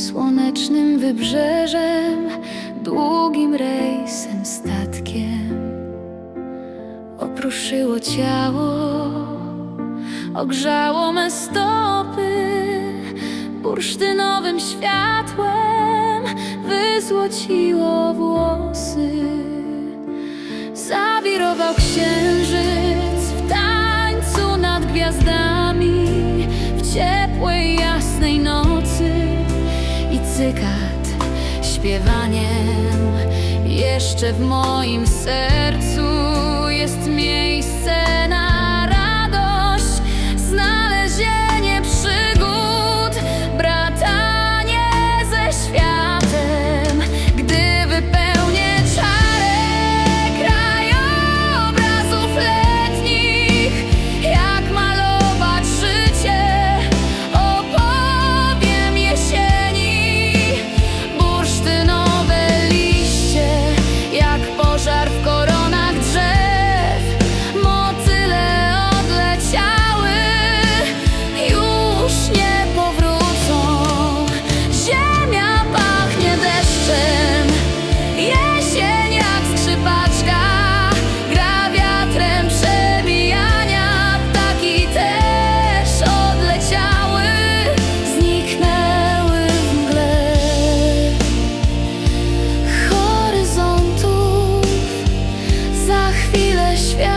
słonecznym wybrzeżem, długim rejsem, statkiem. Opruszyło ciało, ogrzało me stopy, bursztynowym światłem wyzłociło włosy. Zawirował księżyc w tańcu nad gwiazdami, w ciepłej, śpiewaniem. Jeszcze w moim sercu jest miejsce chwilę świat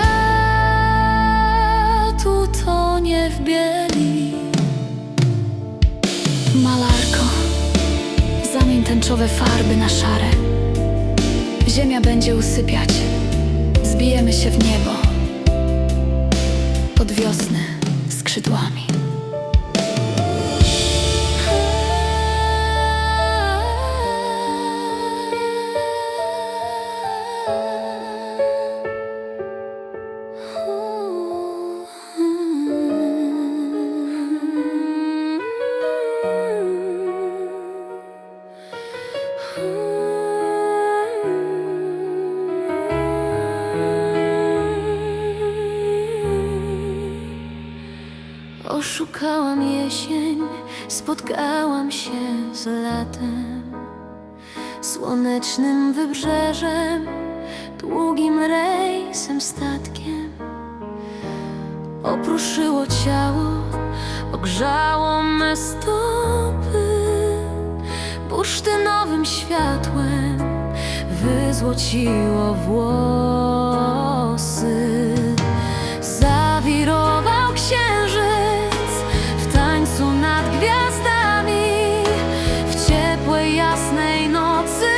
utonie w bieli. Malarko, zamień tęczowe farby na szare. Ziemia będzie usypiać, zbijemy się w niebo. Pod wiosnę skrzydłami. Oszukałam jesień, spotkałam się z latem, słonecznym wybrzeżem, długim rejsem, statkiem. Opruszyło ciało, ogrzało me stopy, światłem wyzłociło włosy. Zawirował księżyc w tańcu nad gwiazdami, w ciepłej, jasnej nocy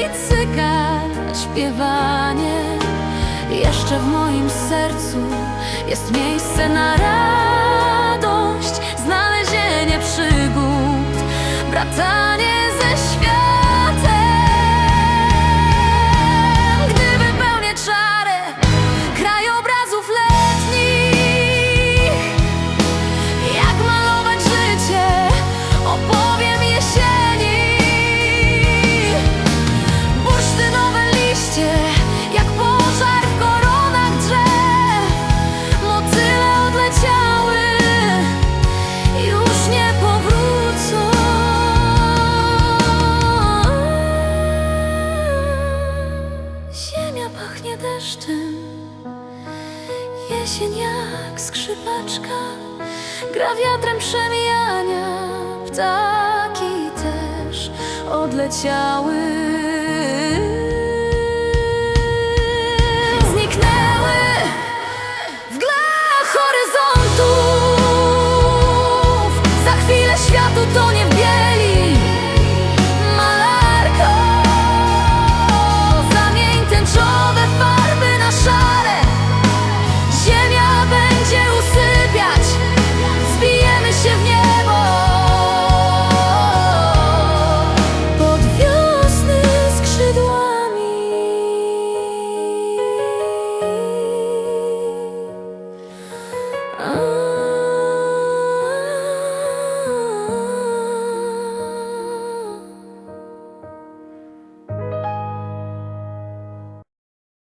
i cykat śpiewanie. Jeszcze w moim sercu jest miejsce na radość, znalezienie przygód, bratanie jesień jak skrzypaczka, gra wiatrem przemijania, ptaki też odleciały.